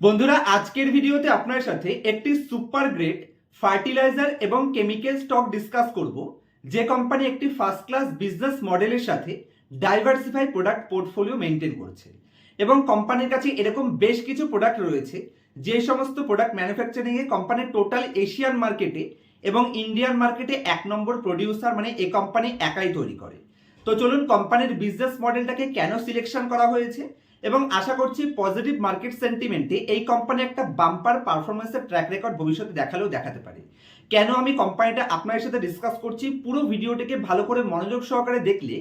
বন্ধুরা, আজকের ভিডিওতে আপনার সাথে একটি সুপার গ্রেড ফার্টিলাইজার এবং কেমিক্যাল স্টক ডিসকাস করব। যে কোম্পানি একটি ফার্স্ট ক্লাস বিজনেস মডেলের সাথে ডাইভার্সিফাই প্রোডাক্ট পোর্টফোলিও মেনটেন করছে এবং কোম্পানির কাছে এরকম বেশ কিছু প্রোডাক্ট রয়েছে, যে সমস্ত প্রোডাক্ট ম্যানুফ্যাকচারিংয়ে কোম্পানির টোটাল এশিয়ান মার্কেটে এবং ইন্ডিয়ান মার্কেটে এক নম্বর প্রডিউসার মানে এ কোম্পানি একাই তৈরি করে। তো চলুন, কোম্পানির বিজনেস মডেলটাকে কেন সিলেকশন করা হয়েছে এবং আশা করছি পজিটিভ মার্কেট সেন্টিমেন্টে এই কোম্পানি একটা বাম্পার পারফরমেন্সের ট্র্যাক রেকর্ড ভবিষ্যতে দেখালেও দেখাতে পারে। কেন আমি কোম্পানিটা আপনার সাথে ডিসকাস করছি, পুরো ভিডিওটিকে ভালো করে মনোযোগ সহকারে দেখলে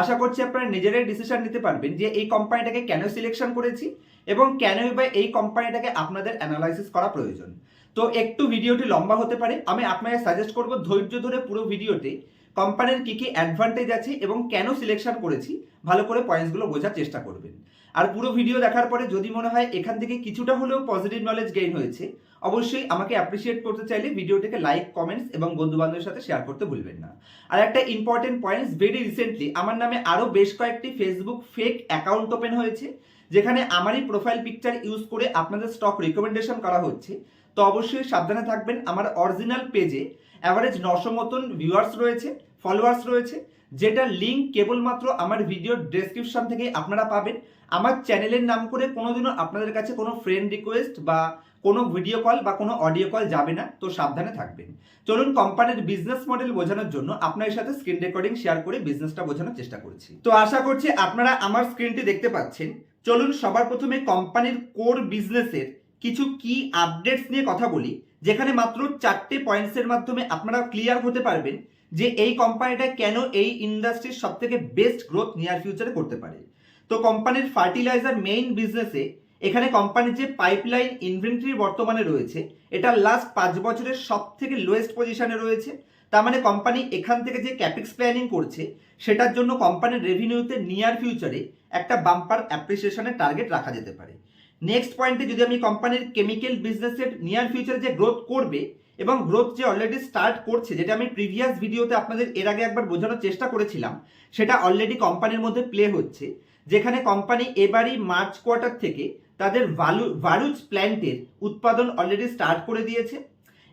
আশা করছি আপনারা নিজেরাই ডিসিশন নিতে পারবেন যে এই কোম্পানিটাকে কেন সিলেকশন করেছি এবং কেনই বা এই কোম্পানিটাকে আপনাদের অ্যানালাইসিস করা প্রয়োজন। তো একটু ভিডিওটি লম্বা হতে পারে, আমি আপনাকে সাজেস্ট করব ধৈর্য ধরে পুরো ভিডিওতে কোম্পানির কি কি অ্যাডভান্টেজ আছে এবং কেন সিলেকশন করেছি, ভালো করে পয়েন্টসগুলো বোঝার চেষ্টা করবেন। আর পুরো ভিডিও দেখার পরে যদি মনে হয় এখান থেকে কিছুটা হলেও পজিটিভ নলেজ গেইন হয়েছে, অবশ্যই আমাকে অ্যাপ্রিসিয়েট করতে চাইলে ভিডিওটিকে লাইক কমেন্টস এবং বন্ধু বান্ধবের সাথে শেয়ার করতে ভুলবেন না। আর একটা ইম্পর্টেন্ট পয়েন্টস ভেরি রিসেন্টলি আমার নামে আরও বেশ কয়েকটি ফেসবুক ফেক অ্যাকাউন্ট ওপেন হয়েছে, যেখানে আমারই প্রোফাইল পিকচার ইউজ করে আপনাদের স্টক রিকমেন্ডেশন করা হচ্ছে। তো অবশ্যই সাবধানে থাকবেন, আমার অরিজিনাল পেজে অ্যাভারেজ নশো মতন ভিউয়ার্স রয়েছে ফলোয়ার্স রয়েছে যেটা লিঙ্ক কেবলমাত্র আমার ভিডিওর ডেসক্রিপশন থেকে আপনারা পাবেন। আমার চ্যানেলের নাম করে কোনোদিনও আপনাদের কাছে কোনো ফ্রেন্ড রিকোয়েস্ট বা কোনো ভিডিও কল বা কোনো অডিও কল যাবে না, তো সাবধানে থাকবেন। চলুন কোম্পানির বিজনেস মডেল বোঝানোর জন্য আপনার সাথে স্ক্রিন রেকর্ডিং শেয়ার করে বিজনেসটা বোঝানোর চেষ্টা করছি। তো আশা করছি আপনারা আমার স্ক্রিনটি দেখতে পাচ্ছেন। চলুন সবার প্রথমে কোম্পানির কোর বিজনেসের কিছু কি আপডেটস নিয়ে কথা বলি। যেখানে মাত্র চারটে পয়েন্টসের মাধ্যমে আপনারা ক্লিয়ার হতে পারবেন যে এই কোম্পানিটা কেন এই ইন্ডাস্ট্রির সব থেকে বেস্ট গ্রোথ নিয়ার ফিউচারে করতে পারে। তো কোম্পানির ফার্টিলাইজার মেইন বিজনেসে এখানে কোম্পানির যে পাইপলাইন ইনভেন্টরি বর্তমানে রয়েছে, এটা লাস্ট পাঁচ বছরের সব থেকে লোয়েস্ট পজিশনে রয়েছে। তার মানে কোম্পানি এখান থেকে যে ক্যাপিক্স প্ল্যানিং করছে, সেটার জন্য কোম্পানির রেভিনিউতে নিয়ার ফিউচারে একটা বাম্পার অ্যাপ্রিসিয়েশনের টার্গেট রাখা যেতে পারে। নেক্সট পয়েন্টে যদি আমি কোম্পানির কেমিক্যাল বিজনেসের নিয়ার ফিউচারে যে গ্রোথ করবে এবং গ্রোথ যে অলরেডি স্টার্ট করছে, যেটা আমি প্রিভিয়াস ভিডিওতে আপনাদের এর আগে একবার বোঝানোর চেষ্টা করেছিলাম, সেটা অলরেডি কোম্পানির মধ্যে প্লে হচ্ছে, যেখানে কোম্পানি এবারই মার্চ কোয়ার্টার থেকে তাদের ভালু ভারুচ প্ল্যান্টের উৎপাদন অলরেডি স্টার্ট করে দিয়েছে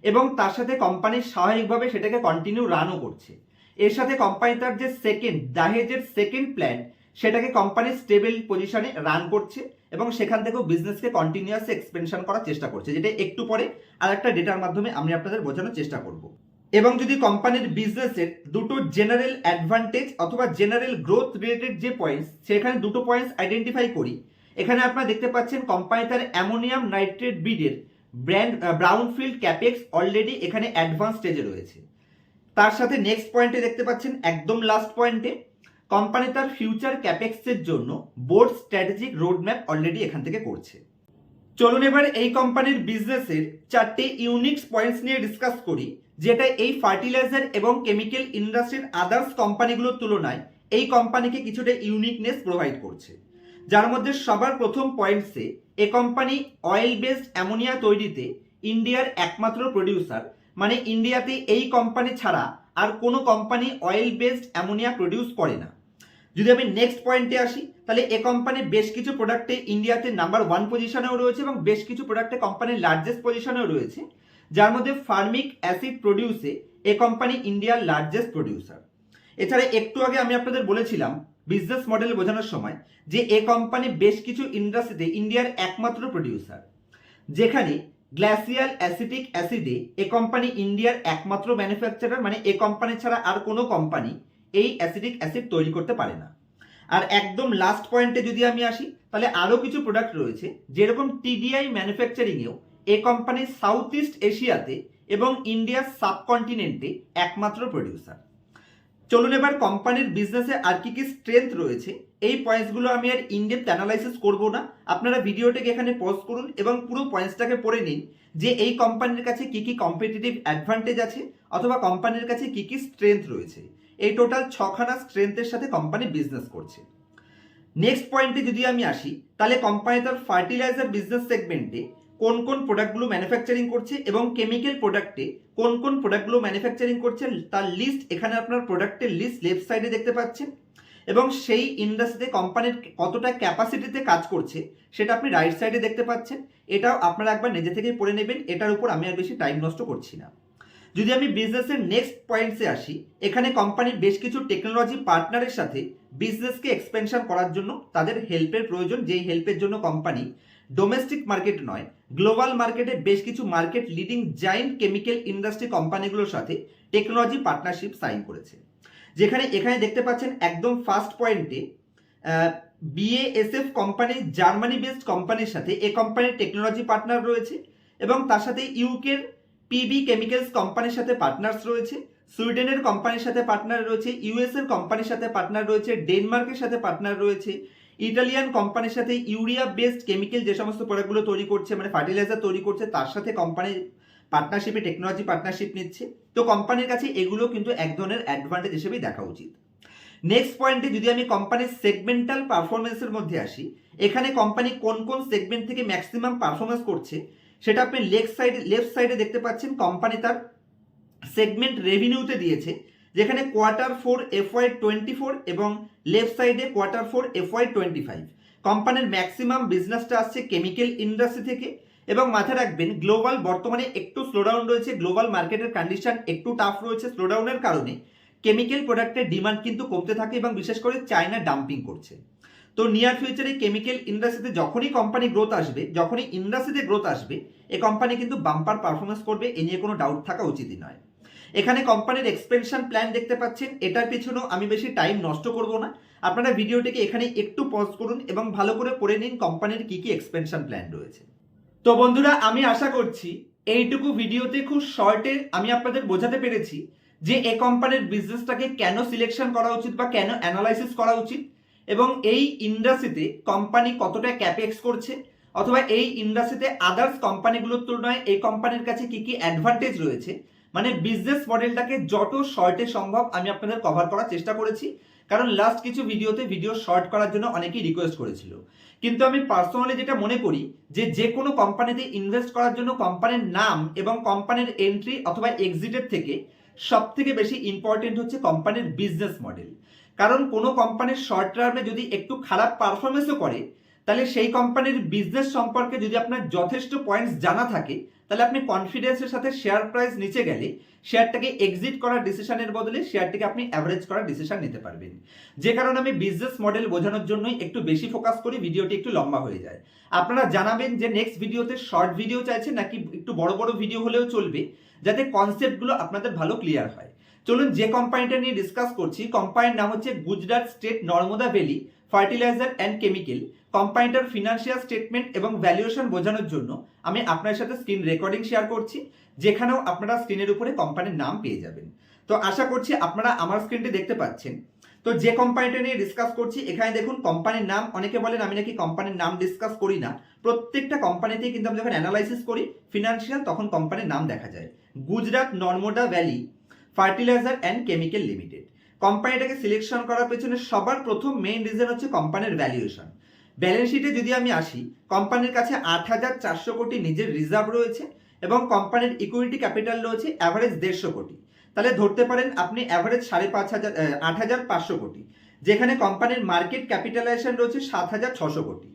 এবং তার সাথে কোম্পানি স্বাভাবিকভাবে সেটাকে কন্টিনিউ রানও করছে। এর সাথে কোম্পানি তার যে সেকেন্ড দাহেজের সেকেন্ড প্ল্যান্ট সেটাকে কোম্পানি স্টেবল পজিশনে রান করছে এবং সেখান থেকেও বিজনেসকে কন্টিনিউয়াস এক্সপেনশন করার চেষ্টা করছে, যেটা একটু পরে আর একটা ডেটার মাধ্যমে আমি আপনাদের বোঝানোর চেষ্টা করব। এবং যদি কোম্পানির বিজনেসের দুটো জেনারেল অ্যাডভান্টেজ অথবা জেনারেল গ্রোথ রিলেটেড যে পয়েন্টস সেখানে দুটো পয়েন্টস আইডেন্টিফাই করি, এখানে আপনারা দেখতে পাচ্ছেন কোম্পানি তার অ্যামোনিয়াম নাইট্রেট বিডের ব্র্যান্ড ব্রাউনফিল্ড ক্যাপেক্স অলরেডি এখানে অ্যাডভান্স স্টেজে রয়েছে। তার সাথে নেক্সট পয়েন্টে দেখতে পাচ্ছেন একদম লাস্ট পয়েন্টে কোম্পানি তার ফিউচার ক্যাপেক্সের জন্য বোর্ড স্ট্র্যাটেজিক রোডম্যাপ অলরেডি এখান থেকে করছে। চলুন এবার এই কোম্পানির বিজনেসের চারটে ইউনিক্স পয়েন্টস নিয়ে ডিসকাস করি, যেটা এই ফার্টিলাইজার এবং কেমিক্যাল ইন্ডাস্ট্রির আদার্স কোম্পানিগুলোর তুলনায় এই কোম্পানিকে কিছুটা ইউনিকনেস প্রোভাইড করছে। যার মধ্যে সবার প্রথম পয়েন্টসে এ কোম্পানি অয়েল বেসড অ্যামোনিয়া তৈরিতে ইন্ডিয়ার একমাত্র প্রডিউসার মানে ইন্ডিয়াতে এই কোম্পানি ছাড়া আর কোনো company oil based ammonia produce করে না। যদি আমি নেক্সট পয়েন্টে আসি, তাহলে এ কোম্পানি বেশ কিছু প্রোডাক্টে ইন্ডিয়াতে নাম্বার ওয়ান পজিশনেও রয়েছে এবং বেশ কিছু প্রোডাক্টে কোম্পানির লার্জেস্ট পজিশনেও রয়েছে। যার মধ্যে ফার্মিক অ্যাসিড প্রডিউসে এ কোম্পানি ইন্ডিয়ার লার্জেস্ট প্রডিউসার এছাড়া একটু আগে আমি আপনাদের বলেছিলাম বিজনেস মডেল বোঝানোর সময় যে এ কোম্পানি বেশ কিছু ইন্ডাস্ট্রিতে ইন্ডিয়ার একমাত্র প্রডিউসার যেখানে গ্ল্যাসিয়াল অ্যাসিটিক অ্যাসিডে এ কোম্পানি ইন্ডিয়ার একমাত্র ম্যানুফ্যাকচারার মানে এ কোম্পানি ছাড়া আর কোনো কোম্পানি এই অ্যাসিডিক অ্যাসিড তৈরি করতে পারে না। আর একদম লাস্ট পয়েন্টে যদি আমি আসি, তাহলে আরও কিছু প্রোডাক্ট রয়েছে, যেরকম টিডিআই ম্যানুফ্যাকচারিংয়েও এ কোম্পানি সাউথ ইস্ট এশিয়াতে এবং ইন্ডিয়ার সাবকন্টিনেন্টে একমাত্র প্রডিউসার চলুন এবার কোম্পানির বিজনেসে আর কি কি স্ট্রেংথ রয়েছে, এই পয়েন্টসগুলো আমি আর ইনডেপথ অ্যানালাইসিস করব না। আপনারা ভিডিওটাকে এখানে পজ করুন এবং পুরো পয়েন্টসটাকে পড়ে নিন, যে এই কোম্পানির কাছে কি কি কম্পিটিটিভ অ্যাডভান্টেজ আছে, অথবা কোম্পানির কাছে কি কি স্ট্রেংথ রয়েছে। এই টোটাল ছখানা স্ট্রেংথের সাথে কোম্পানি বিজনেস করছে। নেক্সট পয়েন্টে যদি আমি আসি, তাহলে কোম্পানি তার ফার্টিলাইজার বিজনেস সেগমেন্টে কোন কোন প্রোডাক্টগুলো ম্যানুফ্যাকচারিং করছে এবং কেমিক্যাল প্রোডাক্টে কোন কোন প্রোডাক্টগুলো ম্যানুফ্যাকচারিং করছে, তার লিস্ট এখানে আপনার প্রোডাক্টের লিস্ট লেফট সাইডে দেখতে পাচ্ছেন। এবং সেই ইন্ডাস্ট্রিতে কোম্পানির কতটা ক্যাপাসিটিতে কাজ করছে, সেটা আপনি রাইট সাইডে দেখতে পাচ্ছেন। এটাও আপনারা একবার নিজে থেকেই পড়ে নেবেন, এটার উপর আমি আর বেশি টাইম নষ্ট করছি না। যদি আমি বিজনেসের নেক্সট পয়েন্টসে আসি, এখানে কোম্পানির বেশ কিছু টেকনোলজি পার্টনারের সাথে বিজনেসকে এক্সপেনশন করার জন্য তাদের হেল্পের প্রয়োজন। যেই হেল্পের জন্য কোম্পানি ডোমেস্টিক মার্কেট নয় গ্লোবাল মার্কেটে বেশ কিছু market leading giant chemical industry কোম্পানিগুলোর সাথে টেকনোলজি পার্টনারশিপ সাইন করেছে। যেখানে এখানে দেখতে পাচ্ছেন একদম ফার্স্ট পয়েন্টে বিএএসএফ কোম্পানি জার্মানি বেসড কোম্পানির সাথে এ কোম্পানির টেকনোলজি পার্টনার রয়েছে এবং তার সাথে ইউকের পিবি কেমিক্যালস কোম্পানির সাথে পার্টনার্স রয়েছে সুইডেনের কোম্পানির সাথে পার্টনার রয়েছে ইউএস এর কোম্পানির সাথে পার্টনার রয়েছে ডেনমার্কের সাথে পার্টনার রয়েছে ইটালিয়ান কোম্পানির সাথে ইউরিয়া বেসড কেমিক্যাল যে সমস্ত প্রোডাক্টগুলো তৈরি করছে মানে ফার্টিলাইজার তৈরি করছে, তার সাথে কোম্পানি পার্টনারশিপে টেকনোলজি পার্টনারশিপ নিচ্ছে। তো কোম্পানির কাছে এগুলো কিন্তু এক ধরনের অ্যাডভান্টেজ হিসেবেই দেখা উচিত। নেক্সট পয়েন্টে যদি আমি কোম্পানির সেগমেন্টাল পারফরমেন্সের মধ্যে আসি, এখানে কোম্পানি কোন কোন সেগমেন্ট থেকে ম্যাক্সিমাম পারফরমেন্স করছে সেটা আপনি লেফট সাইডে লেফট সাইডে দেখতে পাচ্ছেন কোম্পানি তার সেগমেন্ট রেভিনিউতে দিয়েছে, যেখানে quarter four FY twenty four এবং লেফট সাইডে quarter four FY twenty five কোম্পানির ম্যাক্সিমাম বিজনেসটা আসছে কেমিক্যাল ইন্ডাস্ট্রি থেকে এবং মাথায় রাখবেন গ্লোবাল বর্তমানে একটু স্লোডাউন রয়েছে গ্লোবাল মার্কেটের কন্ডিশন একটু টাফ রয়েছে স্লোডাউনের কারণে। কেমিক্যাল প্রোডাক্টের ডিমান্ড কিন্তু কমতে থাকে এবং বিশেষ করে চায়না ডাম্পিং করছে। তো নিয়ার ফিউচারে কেমিক্যাল ইন্ডাস্ট্রিতে যখনই কোম্পানি গ্রোথ আসবে, যখনই ইন্ডাস্ট্রিতে গ্রোথ আসবে, এ কোম্পানি কিন্তু বাম্পার পারফরমেন্স করবে, এ নিয়ে কোনো ডাউট থাকা উচিতই নয়। এখানে কোম্পানির এক্সপেনশন প্ল্যান দেখতে পাচ্ছেন, এটার পিছনেও আমি বেশি টাইম নষ্ট করব না। আপনারা ভিডিওটিকে এখানে একটু পজ করুন এবং ভালো করে পড়ে নিন কোম্পানির কি কি এক্সপেনশন প্ল্যান রয়েছে। তো বন্ধুরা, আমি আশা করছি এইটুকু ভিডিওতে খুব শর্টে আমি আপনাদের বোঝাতে পেরেছি যে এ কোম্পানির বিজনেসটাকে কেন সিলেকশন করা উচিত বা কেন অ্যানালাইসিস করা উচিত। এবং এই ইন্ডাস্ট্রিতে কোম্পানি কতটা ক্যাপেক্স করছে অথবা এই ইন্ডাস্ট্রিতে আদার্স কোম্পানিগুলোর তুলনায় এই কোম্পানির কাছে কি কি অ্যাডভান্টেজ রয়েছে? মানে বিজনেস মডেলটাকে যত শর্টে সম্ভব আমি আপনাদের কভার করার চেষ্টা করেছি। কারণ লাস্ট কিছু ভিডিওতে ভিডিও শর্ট করার জন্য অনেকেই রিকোয়েস্ট করেছিল। কিন্তু আমি পার্সোনালি যেটা মনে করি যে যে কোনো কোম্পানিতে ইনভেস্ট করার জন্য কোম্পানির নাম এবং কোম্পানির এন্ট্রি অথবা এক্সিটের থেকে সব থেকে বেশি ইম্পর্টেন্ট হচ্ছে কোম্পানির বিজনেস মডেল কারণ কোনো কোম্পানির শর্ট টার্মে যদি একটু খারাপ পারফরমেন্সও করে, তাহলে সেই কোম্পানির বিজনেস সম্পর্কে যদি আপনার যথেষ্ট পয়েন্টস জানা থাকে, তাহলে আপনি কনফিডেন্সের সাথে শেয়ার প্রাইস নিচে গেলে শেয়ারটাকে এক্সিট করার ডিসিশনের বদলে শেয়ারটিকে আপনি অ্যাভারেজ করার ডিসিশন নিতে পারবেন। যে কারণে আমি বিজনেস মডেল বোঝানোর জন্যই একটু বেশি ফোকাস করি, ভিডিওটি একটু লম্বা হয়ে যায়। আপনারা জানাবেন যে নেক্সট ভিডিওতে শর্ট ভিডিও চাইছেন নাকি একটু বড় বড় ভিডিও হলেও চলবে, যাতে কনসেপ্টগুলো আপনাদের ভালো ক্লিয়ার হয়। চলুন যে কোম্পানিটা নিয়ে ডিসকাস করছি কোম্পানির নাম হচ্ছে Gujarat state Narmada valley fertiliser and chemical. কোম্পানিটার financial statement এবং ভ্যালুয়েশন বোঝানোর জন্য আমি আপনার সাথে স্ক্রিন রেকর্ডিং শেয়ার করছি, যেখানেও আপনারা স্ক্রিনের উপরে কোম্পানির নাম পেয়ে যাবেন। তো আশা করছি আপনারা আমার স্ক্রিনটি দেখতে পাচ্ছেন। তো যে কোম্পানিটা নিয়ে ডিসকাস করছি, এখানে দেখুন কোম্পানির নাম, অনেকে বলেন আমি নাকি কোম্পানির নাম ডিসকাস করি না। প্রত্যেকটা কোম্পানিতেই কিন্তু আমি যখন অ্যানালাইসিস করি ফিনান্সিয়াল তখন কোম্পানির নাম দেখা যায়। Gujarat Narmada valley fertiliser and chemical limited. কোম্পানিটাকে selection করার পেছনে সবার প্রথম মেইন রিজন হচ্ছে কোম্পানির ভ্যালুয়েশন ব্যালেন্স শিটে যদি আমি আসি, কোম্পানির কাছে আট হাজার চারশো কোটি নিজের রিজার্ভ রয়েছে এবং কোম্পানির ইকুইটি ক্যাপিটাল রয়েছে অ্যাভারেজ দেড়শো কোটি। তাহলে ধরতে পারেন আপনি অ্যাভারেজ সাড়ে পাঁচ হাজার আট হাজার পাঁচশো কোটি, যেখানে কোম্পানির মার্কেট ক্যাপিটালাইজেশন রয়েছে সাত হাজার ছশো কোটি।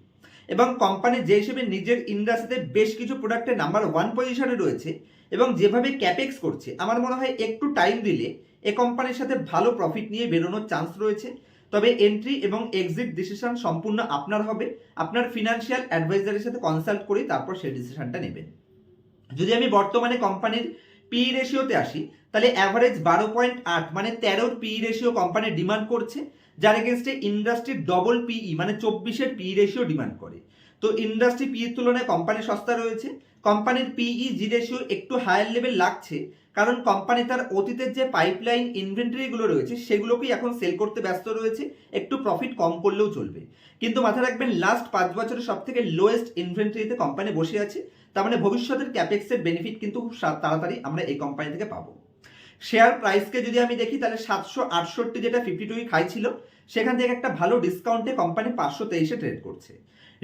এবং কোম্পানি যে হিসেবে নিজের ইন্ডাস্ট্রিতে বেশ কিছু প্রোডাক্টের নাম্বার ওয়ান পজিশনে রয়েছে এবং যেভাবে ক্যাপেক্স করছে, আমার মনে হয় একটু টাইম দিলে এ কোম্পানির সাথে ভালো প্রফিট নিয়ে বেরোনোর চান্স রয়েছে। তবে এন্ট্রি এবং এক্সিট ডিসিশন সম্পূর্ণ আপনার হবে। আপনার ফিনান্সিয়াল অ্যাডভাইজারের সাথে কনসাল্ট করে তারপর সেই ডিসিশনটা নেবেন। যদি আমি বর্তমানে কোম্পানির পি রেশিওতে আসি, তাহলে অ্যাভারেজ বারো পয়েন্ট আট মানে তেরোর পি রেশিও কোম্পানি ডিমান্ড করছে, যার এগেনস্টে ইন্ডাস্ট্রির ডবল পিই মানে চব্বিশের পি রেশিও ডিমান্ড করে। তো ইন্ডাস্ট্রি পি এর তুলনায় কোম্পানি সস্তা রয়েছে কোম্পানির পিই জি রেশিও একটু হায়ার লেভেল লাগছে, কারণ কোম্পানি তার অতীতের যে পাইপলাইন ইনভেন্টরিগুলো রয়েছে, সেগুলোকেই এখন সেল করতে ব্যস্ত রয়েছে, একটু প্রফিট কম করলেও চলবে। কিন্তু মাথায় রাখবেন লাস্ট পাঁচ বছরের সব থেকে লোয়েস্ট ইনভেন্টরিতে কোম্পানি বসে আছে, তার মানে ভবিষ্যতের ক্যাপেক্সের বেনিফিট কিন্তু খুব তাড়াতাড়ি আমরা এই কোম্পানি থেকে পাবো। শেয়ার প্রাইসকে যদি আমি দেখি, তাহলে সাতশো আটষট্টি যেটা ফিফটি টুই খাই ছিল, সেখান থেকে একটা ভালো ডিসকাউন্টে কোম্পানি পাঁচশো তেইশে ট্রেড করছে।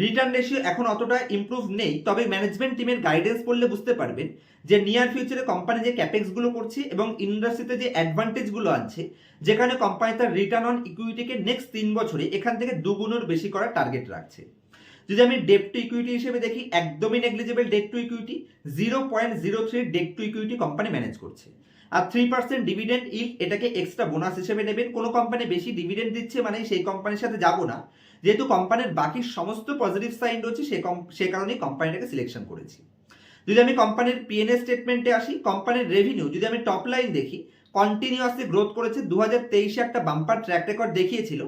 রিটার্ন রেশিও এখন অতটা ইম্প্রুভ নেই, তবে ম্যানেজমেন্ট টিমের গাইডেন্স পড়লে বুঝতে পারবেন যে নিয়ার ফিউচারে কোম্পানি যে ক্যাপেক্সগুলো করছে এবং ইন্ডাস্ট্রিতে যে অ্যাডভান্টেজগুলো আনছে যেখানে কোম্পানি তার রিটার্ন অন ইকুইটিকে নেক্সট তিন বছরে এখান থেকে দুগুণের বেশি করার টার্গেট রাখছে। যদি আমি ডেপ টু ইকুইটি হিসেবে দেখি, একদমই negligible debt to equity zero point zero three debt to equity company manage করছে। আর থ্রি পার্সেন্ট ডিভিডেন্ড ইল এটাকে এক্সট্রা বোনাস হিসেবে নেবেন। কোনো কোম্পানি বেশি ডিভিডেন্ড দিচ্ছে মানে সেই কোম্পানির সাথে যাব না। যেহেতু কোম্পানির বাকি সমস্ত পজিটিভ সাইন রয়েছে, সে সে কারণেই কোম্পানিটাকে সিলেকশন করেছি। যদি আমি কোম্পানির পিএনএ স্টেটমেন্টে আসি কোম্পানির রেভিনিউ যদি আমি টপ লাইন দেখি কন্টিনিউয়াসলি গ্রোথ করেছে। দু হাজার তেইশে একটা বাম্পার ট্র্যাক রেকর্ড দেখিয়েছিল।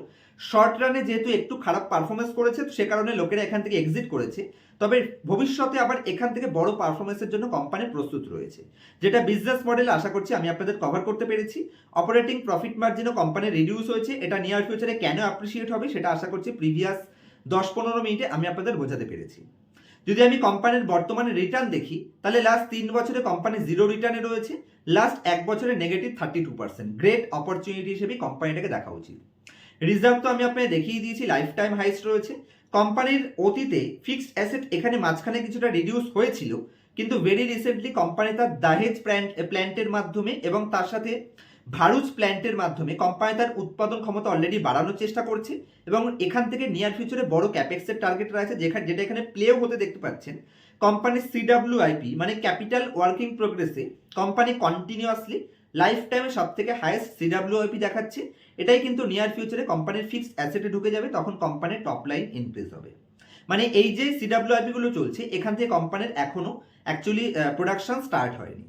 শর্ট রানে যেহেতু একটু খারাপ পারফরমেন্স করেছে সে কারণে লোকেরা এখান থেকে এক্সিট করেছে। তবে ভবিষ্যতে আবার এখান থেকে বড় পারফরমেন্সের জন্য কোম্পানি প্রস্তুত রয়েছে। যেটা বিজনেস মডেল আশা করছি আমি আপনাদের কভার করতে পেরেছি। অপারেটিং প্রফিট মার্জিনও কোম্পানির রিডিউস হয়েছে। এটা নিয়ার ফিউচারে কেন অ্যাপ্রিসিয়েট হবে সেটা আশা করছি প্রিভিয়াস দশ পনেরো মিনিটে আমি আপনাদের বোঝাতে পেরেছি। যদি আমি কোম্পানির বর্তমানে রিটার্ন দেখি, তাহলে লাস্ট তিন বছরে কোম্পানি জিরো রিটার্নে রয়েছে। লাস্ট এক বছরে negative thirty two percent great opportunity হিসেবে কোম্পানিটাকে দেখা উচিত। রিজার্ভ তো আমি আপনাকে দেখিয়ে দিয়েছি লাইফ টাইম হাইস্ট রয়েছে কোম্পানির অতীতে ফিক্সড অ্যাসেট এখানে মাঝখানে কিছুটা রিডিউস হয়েছিল, কিন্তু ভেরি রিসেন্টলি কোম্পানি তার দাহেজ প্ল্যান্ট প্ল্যান্টের মাধ্যমে এবং তার সাথে ভারুচ প্ল্যান্টের মাধ্যমে কোম্পানি তার উৎপাদন ক্ষমতা অলরেডি বাড়ানোর চেষ্টা করছে এবং এখান থেকে নিয়ার ফিউচারে বড় ক্যাপেক্সের টার্গেট রয়েছে যেখানে যেটা এখানে প্লেও হতে দেখতে পাচ্ছেন। কোম্পানির সিডাব্লিউ আইপি মানে ক্যাপিটাল ওয়ার্কিং প্রোগ্রেসে কোম্পানি কন্টিনিউয়াসলি লাইফ টাইমে সব থেকে হাইয়েস্ট সিডাব্লিউ আইপি দেখাচ্ছে। এটাই কিন্তু নিয়ার ফিউচারে কোম্পানির ফিক্সড অ্যাসেটে ঢুকে যাবে, তখন কোম্পানির টপ লাইন ইনক্রিজ হবে। মানে এই যে সিডাব্লিউ গুলো চলছে, এখান থেকে কোম্পানির এখনও অ্যাকচুয়ালি প্রোডাকশন স্টার্ট হয়নি।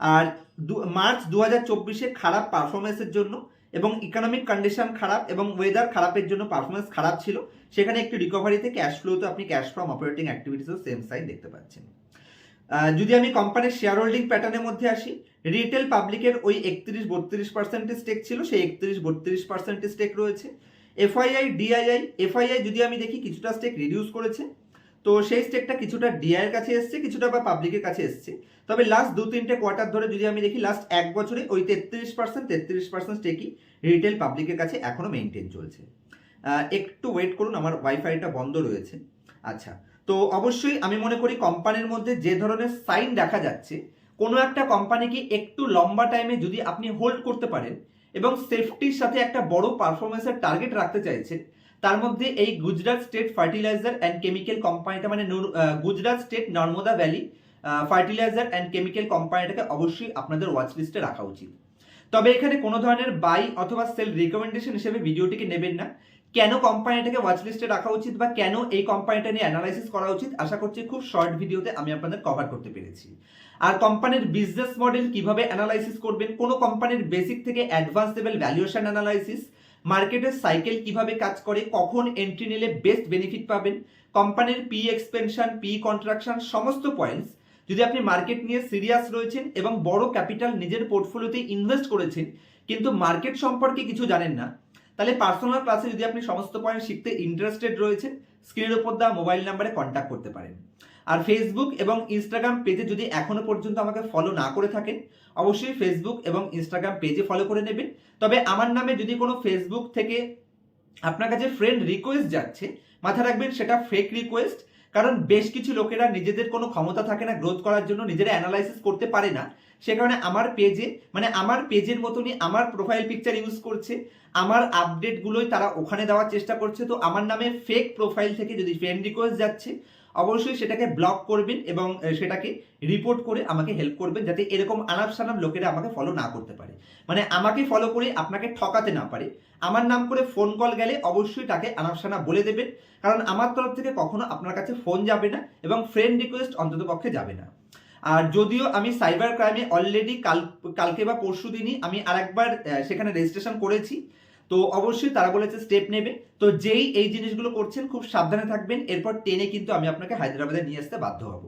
আর মার্চ দু হাজার চব্বিশে খারাপ পারফরমেন্সের জন্য এবং ইকোনমিক কন্ডিশন খারাপ এবং ওয়েদার খারাপের জন্য পারফরমেন্স খারাপ ছিল, সেখানে একটি রিকভারিতে ক্যাশ ফ্লোতে আপনি ক্যাশ ফ্রম অপারেটিং অ্যাক্টিভিটিসও সেম সাইন দেখতে পাচ্ছেন। যদি আমি কোম্পানির শেয়ার হোল্ডিং প্যাটার্নের মধ্যে আসি রিটেল পাবলিকের ওই একত্রিশ বত্রিশ পার্সেন্টের স্টেক ছিল, সেই একত্রিশ বত্রিশ পার্সেন্টের স্টেক রয়েছে। এফআইআই ডিআইআই এফআইআই যদি আমি দেখি, কিছুটা স্টেক রিডিউস করেছে। তো সেই স্টেকটা কিছুটা ডিআইয়ের কাছে এসছে, কিছুটা বা পাবলিকের কাছে এসছে। তবে লাস্ট দু তিনটে কোয়ার্টার ধরে যদি আমি দেখি লাস্ট এক বছরে ওই তেত্রিশ পার্সেন্ট তেত্রিশ পার্সেন্ট স্টেকই রিটেল পাবলিকের কাছে এখনও মেনটেন চলছে। একটু ওয়েট করুন, আমার ওয়াইফাইটা বন্ধ রয়েছে। আচ্ছা তো অবশ্যই আমি মনে করি কোম্পানির মধ্যে যে ধরনের সাইন দেখা যাচ্ছে, কোনো একটা কোম্পানিকে একটু লম্বা টাইমে যদি আপনি হোল্ড করতে পারেন এবং সেফটির সাথে একটা বড় পারফরমেন্সের টার্গেট রাখতে চাইছেন, তার মধ্যে এই Gujarat state fertiliser and chemical কোম্পানিটা মানে Gujarat state Narmada valley fertiliser and chemical কোম্পানিটাকে অবশ্যই আপনাদের ওয়াচ লিস্টে রাখা উচিত। তবে এখানে কোনো ধরনের বাই অথবা সেল রিকমেন্ডেশন হিসেবে ভিডিওটিকে নেবেন না। কেন কোম্পানিটাকে ওয়াচ লিস্টে রাখা উচিত বা কেন এই কোম্পানিটা নিয়ে অ্যানালাইসিস করা উচিত, আশা করছি খুব শর্ট ভিডিওতে আমি আপনাদের কভার করতে পেরেছি। আর কোম্পানির বিজনেস মডেল কীভাবে অ্যানালাইসিস করবেন, কোনো কোম্পানির বেসিক থেকে অ্যাডভান্স লেভেল ভ্যালুয়েশন অ্যানালাইসিস মার্কেটের সাইকেল কীভাবে কাজ করে, কখন এন্ট্রি নিলে বেস্ট বেনিফিট পাবেন কোম্পানির পি এক্সপেনশন পি কন্ট্রাকশন সমস্ত পয়েন্টস যদি আপনি মার্কেট নিয়ে সিরিয়াস রয়েছেন এবং বড় ক্যাপিটাল নিজের পোর্টফোলিওতে ইনভেস্ট করেছেন, কিন্তু মার্কেট সম্পর্কে কিছু জানেন না তাহলে পার্সোনাল ক্লাসে যদি আপনি সমস্ত পয়েন্ট শিখতে ইন্টারেস্টেড রয়েছেন স্ক্রিনের উপর দেওয়া মোবাইল নাম্বারে কন্ট্যাক্ট করতে পারেন। আর ফেসবুক এবং ইনস্টাগ্রাম পেজে যদি এখনও পর্যন্ত আমাকে ফলো না করে থাকেন, অবশ্যই ফেসবুক এবং ইনস্টাগ্রাম পেজে ফলো করে নেবেন। তবে আমার নামে যদি কোনো ফেসবুক থেকে আপনার কাছে ফ্রেন্ড রিকোয়েস্ট যাচ্ছে মাথা রাখবেন সেটা ফেক রিকোয়েস্ট কারণ বেশ কিছু লোকেরা নিজেদের কোনো ক্ষমতা থাকে না গ্রোথ করার জন্য নিজেরা অ্যানালাইসিস করতে পারে না। সে কারণে আমার পেজে মানে আমার পেজের মতনই আমার প্রোফাইল পিকচার ইউজ করছে, আমার আপডেটগুলোই তারা ওখানে দেওয়ার চেষ্টা করছে, তো আমার নামে ফেক প্রোফাইল থেকে যদি ফ্রেন্ড রিকোয়েস্ট যাচ্ছে, অবশ্যই সেটাকে ব্লক করবেন এবং সেটাকে রিপোর্ট করে আমাকে হেল্প করবেন, যাতে এরকম আনাপ সানাপ লোকেরা আমাকে ফলো না করতে পারে। মানে আমাকে ফলো করে আপনাকে ঠকাতে না পারে। আমার নাম করে ফোন কল গেলে অবশ্যই তাকে আনাপ বলে দেবেন, কারণ আমার তরফ থেকে কখনো আপনার কাছে ফোন যাবে না এবং ফ্রেন্ড রিকোয়েস্ট অন্তত পক্ষে যাবে না। আর যদিও আমি সাইবার ক্রাইমে অলরেডি কাল, কালকে বা পরশু দিনই আমি আরেকবার সেখানে রেজিস্ট্রেশন করেছি। তো অবশ্যই তারা বলেছে স্টেপ নেবে। তো যেই এই জিনিসগুলো করছেন, খুব সাবধানে থাকবেন। এরপর টেনে কিন্তু আমি আপনাকে হায়দ্রাবাদে নিয়ে আসতে বাধ্য হব।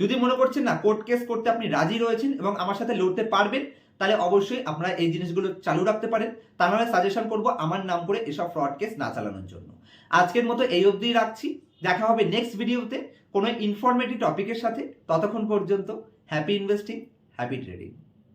যদি মনে করছেন না কোর্ট কেস করতে আপনি রাজি রয়েছেন এবং আমার সাথে লড়তে পারবেন, তাহলে অবশ্যই আপনারা এই জিনিসগুলো চালু রাখতে পারেন। তার মানে সাজেশন করব আমার নাম করে এসব ফ্রড কেস না চালানোর জন্য। আজকের মতো এই অবধিই রাখছি। দেখা হবে নেক্সট ভিডিওতে কোনো ইনফরমেটিভ টপিকের সাথে ততক্ষণ পর্যন্ত হ্যাপি ইনভেস্টিং হ্যাপি ট্রেডিং